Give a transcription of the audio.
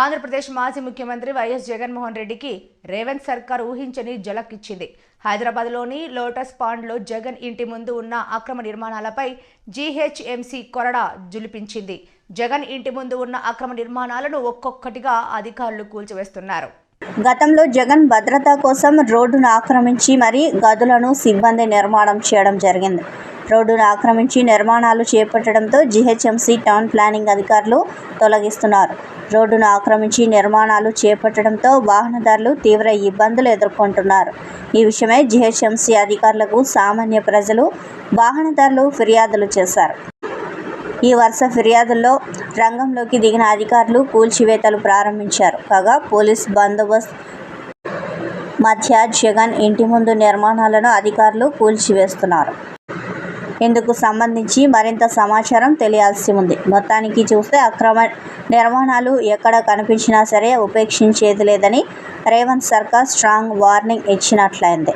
ఆంధ్రప్రదేశ్ మాజీ ముఖ్యమంత్రి వైఎస్ జగన్మోహన్ రెడ్డికి రేవంత్ సర్కార్ ఊహించని జలక్ ఇచ్చింది హైదరాబాద్లోని లోటస్ పాండ్లో జగన్ ఇంటి ముందు ఉన్న అక్రమ నిర్మాణాలపై జీహెచ్ఎంసీ కొరడా జులిపించింది. జగన్ ఇంటి ముందు ఉన్న అక్రమ నిర్మాణాలను ఒక్కొక్కటిగా అధికారులు కూల్చివేస్తున్నారు. గతంలో జగన్ భద్రత కోసం రోడ్డును ఆక్రమించి మరీ గదులను సిబ్బంది నిర్మాణం చేయడం జరిగింది. రోడ్డును ఆక్రమించి నిర్మాణాలు చేపట్టడంతో జీహెచ్ఎంసీ టౌన్ ప్లానింగ్ అధికారులు తొలగిస్తున్నారు. రోడ్డును ఆక్రమించి నిర్మాణాలు చేపట్టడంతో వాహనదారులు తీవ్ర ఇబ్బందులు ఎదుర్కొంటున్నారు. ఈ విషయమై జీహెచ్ఎంసీ అధికారులకు సామాన్య ప్రజలు వాహనదారులు ఫిర్యాదులు చేశారు. ఈ వరుస ఫిర్యాదుల్లో రంగంలోకి దిగిన అధికారులు కూల్చివేతలు ప్రారంభించారు. కాగా పోలీస్ బందోబస్తు మధ్య జగన్ ఇంటి ముందు నిర్మాణాలను అధికారులు కూల్చివేస్తున్నారు. ఇందుకు సంబంధించి మరింత సమాచారం తెలియాల్సి ఉంది. మొత్తానికి చూస్తే అక్రమ నిర్మాణాలు ఎక్కడ కనిపించినా సరే ఉపేక్షించేది లేదని రేవంత్ సర్కార్ స్ట్రాంగ్ వార్నింగ్ ఇచ్చినట్లయింది.